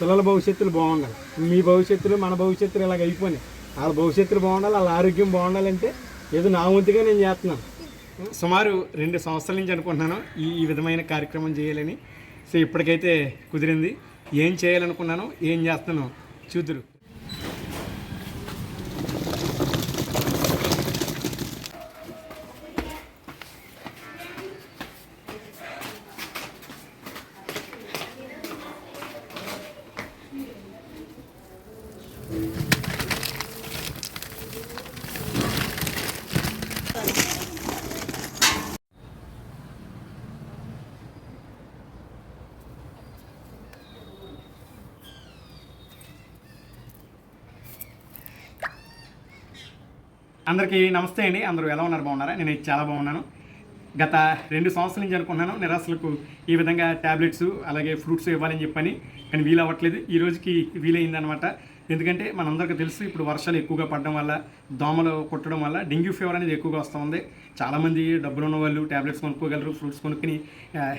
పిల్లల భవిష్యత్తులు బాగుండాలి. మీ భవిష్యత్తులు మన భవిష్యత్తులు ఇలాగ అయిపోయినాయి. వాళ్ళ భవిష్యత్తులు బాగుండాలి వాళ్ళ ఆరోగ్యం బాగుండాలంటే ఏదో నా వంతుగా నేను చేస్తున్నాను. సుమారు రెండు సంవత్సరాల నుంచి అనుకుంటున్నాను ఈ ఈ విధమైన కార్యక్రమం చేయాలని. సో ఇప్పటికైతే కుదిరింది. ఏం చేయాలనుకున్నాను ఏం చేస్తున్నాను చూదురు అందరికీ నమస్తే అండి. అందరూ ఎలా ఉన్నారు? బాగున్నారా? నేను చాలా బాగున్నాను. గత రెండు సంవత్సరాల నుంచి అనుకున్నాను నిరాశలకు ఈ విధంగా ట్యాబ్లెట్స్ అలాగే ఫ్రూట్స్ ఇవ్వాలని చెప్పని కానీ వీలు అవ్వట్లేదు ఈ రోజుకి వీలైందనమాట ఎందుకంటే మనందరికీ తెలుసు ఇప్పుడు వర్షాలు ఎక్కువగా పడడం వల్ల దోమలు కుట్టడం వల్ల డెంగ్యూ ఫీవర్ అనేది ఎక్కువగా వస్తుంది. చాలామంది డబ్బులు ఉన్న వాళ్ళు ట్యాబ్లెట్స్ కొనుక్కోగలరు ఫ్రూట్స్ కొనుక్కుని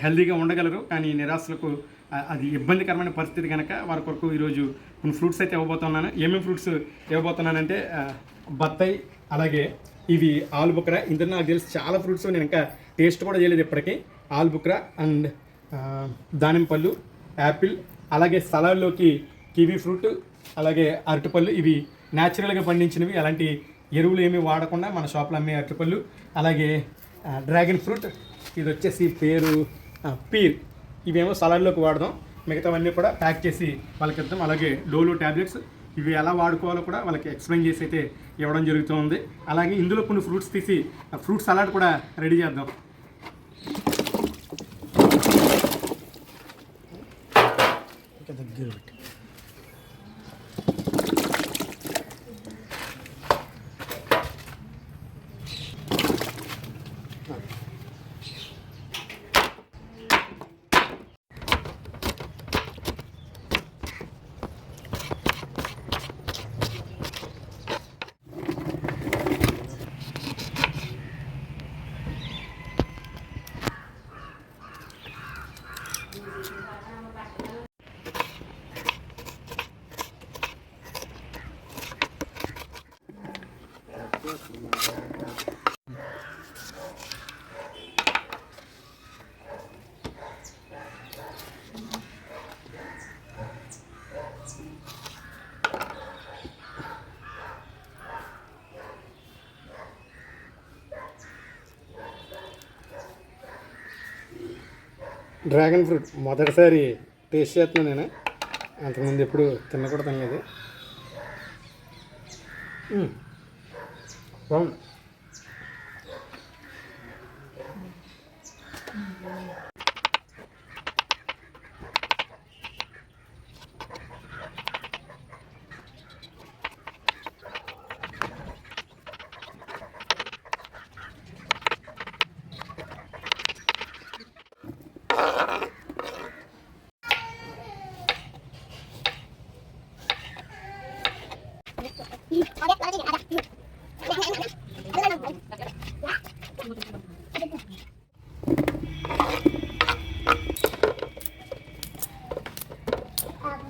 హెల్దీగా ఉండగలరు. కానీ నిరాశలకు అది ఇబ్బందికరమైన పరిస్థితి కనుక వారి కొరకు ఈరోజు కొన్ని ఫ్రూట్స్ అయితే ఇవ్వబోతున్నాను. ఏమేమి ఫ్రూట్స్ ఇవ్వబోతున్నానంటే బత్తాయి అలాగే ఇవి ఆలుబుక్రా ఇందులో నాకు తెలిసి చాలా ఫ్రూట్స్ నేను ఇంకా టేస్ట్ కూడా చేయలేదు ఇప్పటికీ. ఆలుబుక్రా అండ్ దానిమ్మ పళ్ళు యాపిల్ అలాగే సలాడ్లోకి కివీ ఫ్రూట్ అలాగే అరటిపళ్ళు. ఇవి న్యాచురల్గా పండించినవి. అలాంటి ఎరువులు ఏమీ వాడకుండా మన షాప్లో అమ్మే అరటిపళ్ళు. అలాగే డ్రాగన్ ఫ్రూట్. ఇది వచ్చేసి పేరు పీర్. ఇవేమో సలాడ్లోకి వాడదాం. మిగతావన్నీ కూడా ప్యాక్ చేసి వాళ్ళకి ఇద్దాం. అలాగే డోలో ట్యాబ్లెట్స్ ఇవి ఎలా వాడుకోవాలో కూడా వాళ్ళకి ఎక్స్ప్లెయిన్ చేసి అయితే ఇవ్వడం జరుగుతుంది. అలాగే ఇందులో కొన్ని ఫ్రూట్స్ తీసి ఫ్రూట్ సలాడ్ కూడా రెడీ చేద్దాం. దగ్గర డ్రాగన్ ఫ్రూట్ మొదటిసారి టేస్ట్ చేస్తున్నాను నేను. అంతకుముందు ఎప్పుడు తిన్న కూడా తినలేదు.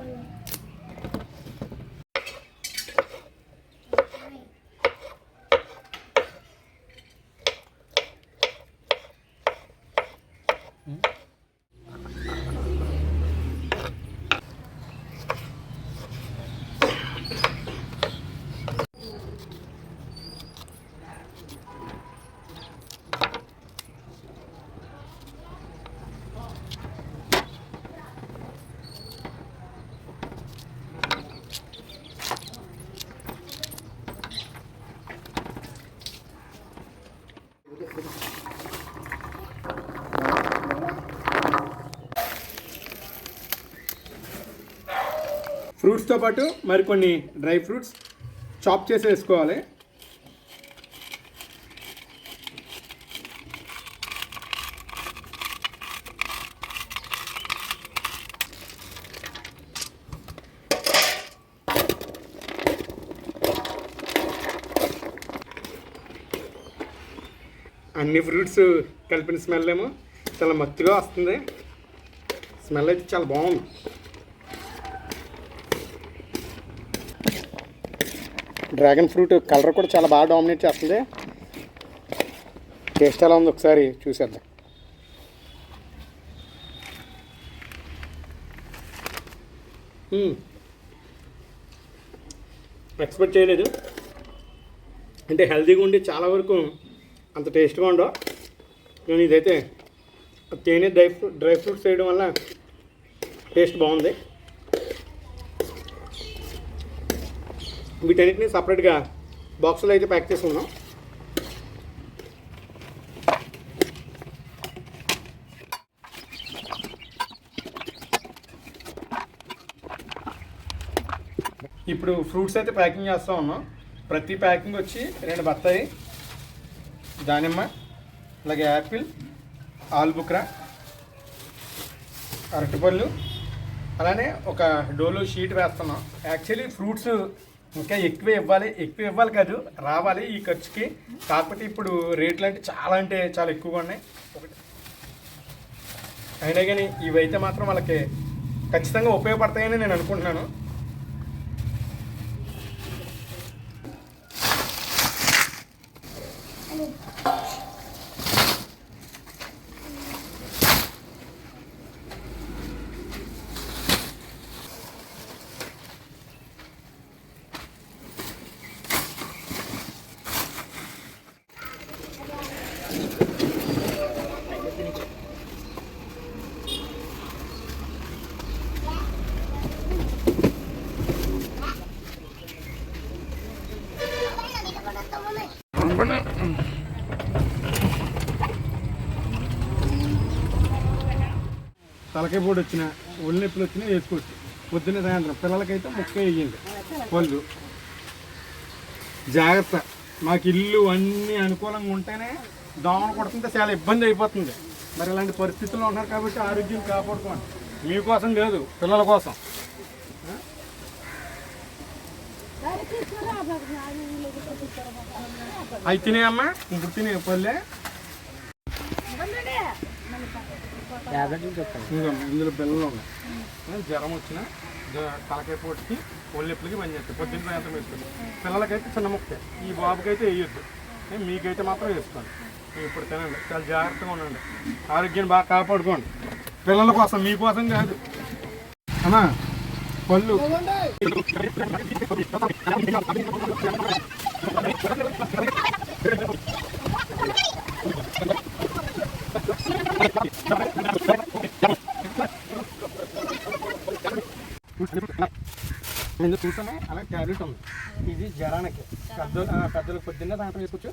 మ్మ్. బాగుంది ఫ్రూట్స్తో పాటు మరికొన్ని డ్రై ఫ్రూట్స్ చాప్ చేసి వేసుకోవాలి అన్ని ఫ్రూట్స్ కలిపిన స్మెల్ ఏమో చాలా మత్తుగా వస్తుంది. స్మెల్ అయితే చాలా బాగుంది. డ్రాగన్ ఫ్రూట్ కలర్ కూడా చాలా బాగా డామినేట్ చేస్తుంది. టేస్ట్ ఎలా ఉంది ఒకసారి చూసేద్దాం. ఎక్స్పెక్ట్ చేయలేదు. అంటే హెల్తీగా ఉండి చాలా వరకు అంత టేస్ట్గా ఉండవు. కానీ ఇదైతే తేనె డ్రై ఫ్రూట్ డ్రై ఫ్రూట్స్ వేయడం వల్ల టేస్ట్ బాగుంది. వీటన్నిటిని సపరేట్గా బాక్సులో అయితే ప్యాక్ చేసుకున్నాం ఇప్పుడు ఫ్రూట్స్ అయితే ప్యాకింగ్ చేస్తూ ఉన్నాం. ప్రతి ప్యాకింగ్ వచ్చి రెండు బత్తాయి దానిమ్మ అలాగే యాపిల్ ఆల్బుక్రా అరటిపళ్ళు అలానే ఒక డోలో షీట్ వేస్తున్నాం. యాక్చువల్లీ ఫ్రూట్స్ ఇంకా ఎక్కువ ఇవ్వాలి ఎక్కువ ఇవ్వాలి కాదు రావాలి ఈ ఖర్చుకి. కాకపోతే ఇప్పుడు రేట్లు అంటే చాలా అంటే చాలా ఎక్కువగా ఉన్నాయి. ఒకటి. అయినా కానీ ఇవైతే మాత్రం వాళ్ళకి ఖచ్చితంగా ఉపయోగపడతాయని నేను అనుకుంటున్నాను. తలకాయ పొడి వచ్చిన ఒళ్ళు నొప్పులు వచ్చినా వేసుకోవచ్చు. పొద్దున్న సాయంత్రం పిల్లలకైతే ముక్క వేయండి. పళ్ళు. జాగ్రత్త. మాకు ఇల్లు అన్నీ అనుకూలంగా ఉంటేనే దోమలు కొడుతుంటే చాలా ఇబ్బంది అయిపోతుంది. మరి ఇలాంటి పరిస్థితుల్లో ఉన్నారు కాబట్టి ఆరోగ్యం కాపాడుకోండి. మీకోసం లేదు పిల్లల కోసం. అవి తినేయమ్మా ఇప్పుడు తినే ఇందులో పిల్లలు ఉన్నాయి జ్వరం వచ్చిన తలకాయ పొడికి ఒళ్ళెప్పులకి పనిచేస్తాయి పొద్దున్న సాయంత్రం వేసుకోండి పిల్లలకైతే చిన్న ముక్క. ఈ బాబుకైతే వేయొద్దు. మీకైతే మాత్రం వేసుకోండి. ఇప్పుడు తినండి. చాలా జాగ్రత్తగా ఉండండి. ఆరోగ్యాన్ని బాగా కాపాడుకోండి. పిల్లల కోసం మీకోసం కాదు. అన్నా పళ్ళు. ఎందుకు అలా టాబ్లెట్ ఉంది ఇది జ్వరానికి పెద్ద ఆ, పెద్దలకు పొద్దున్న సాయంత్రం వేసుకోవచ్చు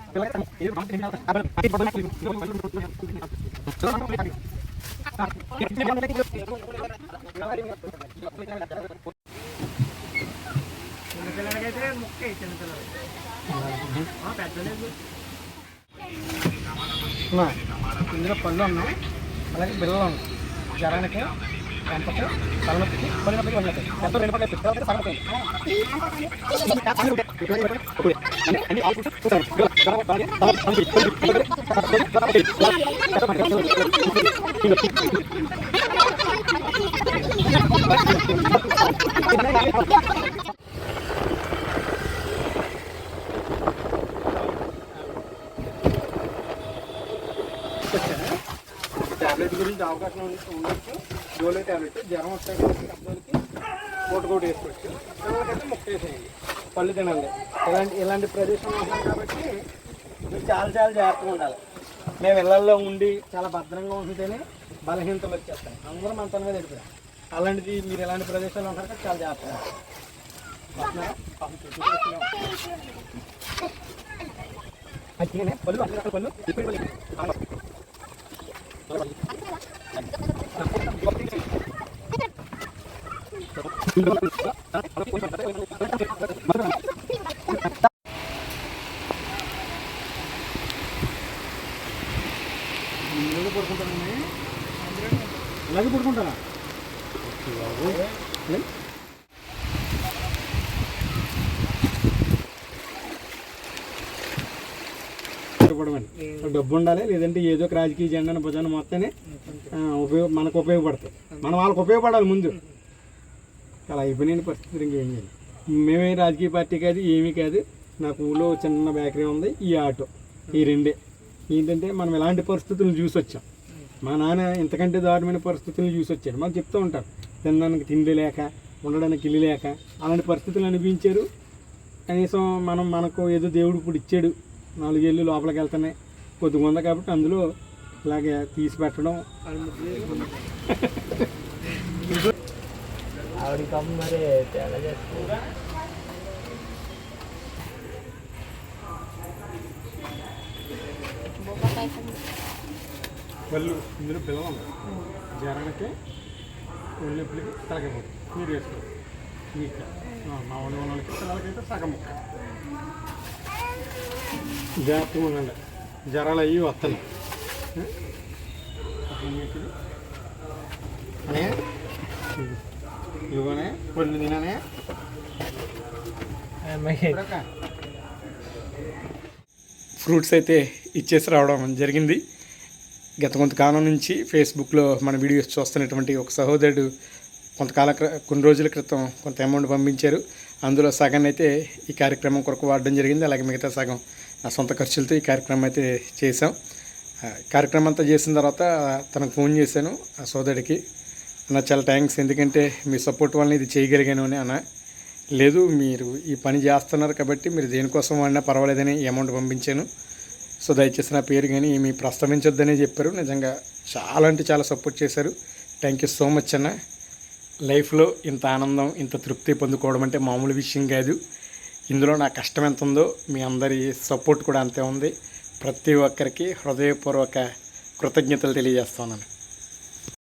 చిన్నపిల్లలకైతే ముక్కే చిన్నపిల్లలు పెద్దలేదు ఇందులో పళ్ళు ఉన్నాయి అలాగే బిల్లలు ఉన్నాయి జ్వరానికి ট্যাবলেটগুলি যাওয়া কাজ నొప్పికి పళ్ళు డోలో టాబ్లెట్ జ్వరం వస్తాయి పెద్దోళ్ళకి పూట కూడా వేసుకోవచ్చు పిల్లలకైతే ముక్క వేసేయండి. పళ్ళు తినండి. ఇలాంటి ఇలాంటి ప్రదేశంలో ఉంటాం కాబట్టి మీరు చాలా చాలా జాగ్రత్తగా ఉండాలి. మేము ఇళ్ళల్లో ఉండి చాలా భద్రంగా ఉంటేనే బలహీనతలు వచ్చేస్తాయి. అందరూ మన తన మీద వెళ్ళిపోయాం అలాంటిది మీరు ఇలాంటి ప్రదేశాల్లో ఉంటారు కాబట్టి చాలా జాగ్రత్తగా పళ్ళు పళ్ళు పళ్ళు. అలాగే పడుకుంటారా డబ్బు ఉండాలి లేదంటే ఏదో ఒక రాజకీయ జెండాను భుజాన్ని మొత్తనే ఉపయోగ మనకు ఉపయోగపడతాయి. మనం వాళ్ళకి ఉపయోగపడాలి ముందు. అలా అయిపోయిన పరిస్థితి ఇంకేం చేయాలి మేమే రాజకీయ పార్టీ కాదు ఏమీ కాదు. నాకు ఊళ్ళో చిన్న బేకరీ ఉంది ఈ ఆటో ఈ రెండే. ఏంటంటే మనం ఎలాంటి పరిస్థితులను చూసి వచ్చాం మా నాన్న ఇంతకంటే దారుణమైన పరిస్థితులను చూసి వచ్చాడు మాకు చెప్తూ ఉంటారు తినడానికి తిండి లేక ఉండడానికి ఇల్లు లేక అలాంటి పరిస్థితులు అనిపించారు. కనీసం మనం మనకు ఏదో దేవుడు ఇప్పుడు ఇచ్చాడు నాలుగేళ్ళు లోపలికి వెళ్తున్నాయి కొద్దిగా ఉంది కాబట్టి అందులో ఇలాగే తీసి పెట్టడం. ఆవిడ కమ్మ మరి తేడా చేస్తుంది పళ్ళు ఇందులో పిల్లలు ఉన్నాయి జరగడానికి ఒళ్ళెప్పులకి తలకపోతుంది మీరు వేసుకోండి మీకు మా వాళ్ళు వాళ్ళకి పిల్లలకైతే సగం ముక్క. జాగ్రత్తగా ఉండండి. జ్వరాలు అయ్యి వస్తాయి అనే ఇవ్వనే పళ్ళు తిననే. ఫ్రూట్స్ అయితే ఇచ్చేసి రావడం జరిగింది. గత కొంతకాలం నుంచి ఫేస్బుక్లో మన వీడియోస్ చూస్తున్నటువంటి ఒక సహోదరుడు కొంతకాల కొన్ని రోజుల క్రితం కొంత అమౌంట్ పంపించారు. అందులో సగం అయితే ఈ కార్యక్రమం కొరకు వాడడం జరిగింది. అలాగే మిగతా సగం నా సొంత ఖర్చులతో ఈ కార్యక్రమం అయితే చేసాం ఆ, కార్యక్రమం అంతా చేసిన తర్వాత తనకు ఫోన్ చేశాను ఆ సోదరుడికి. అన్న చాలా థ్యాంక్స్ ఎందుకంటే మీ సపోర్ట్ వల్ల ఇది చేయగలిగాను అని అన్న. లేదు మీరు ఈ పని చేస్తున్నారు కాబట్టి మీరు దేనికోసం వాడినా పర్వాలేదని అమౌంట్ పంపించాను. సో దయచేసి నా పేరు కానీ ఏమి ప్రస్తావించొద్దనే చెప్పారు. నిజంగా చాలా అంటే చాలా సపోర్ట్ చేశారు. థ్యాంక్ యూ సో మచ్ అన్న. లైఫ్లో ఇంత ఆనందం ఇంత తృప్తి పొందుకోవడం అంటే మామూలు విషయం కాదు. ఇందులో నా కష్టం ఎంత ఉందో మీ అందరి సపోర్ట్ కూడా అంతే ఉంది. ప్రతి ఒక్కరికి హృదయపూర్వక కృతజ్ఞతలు తెలియజేస్తున్నాను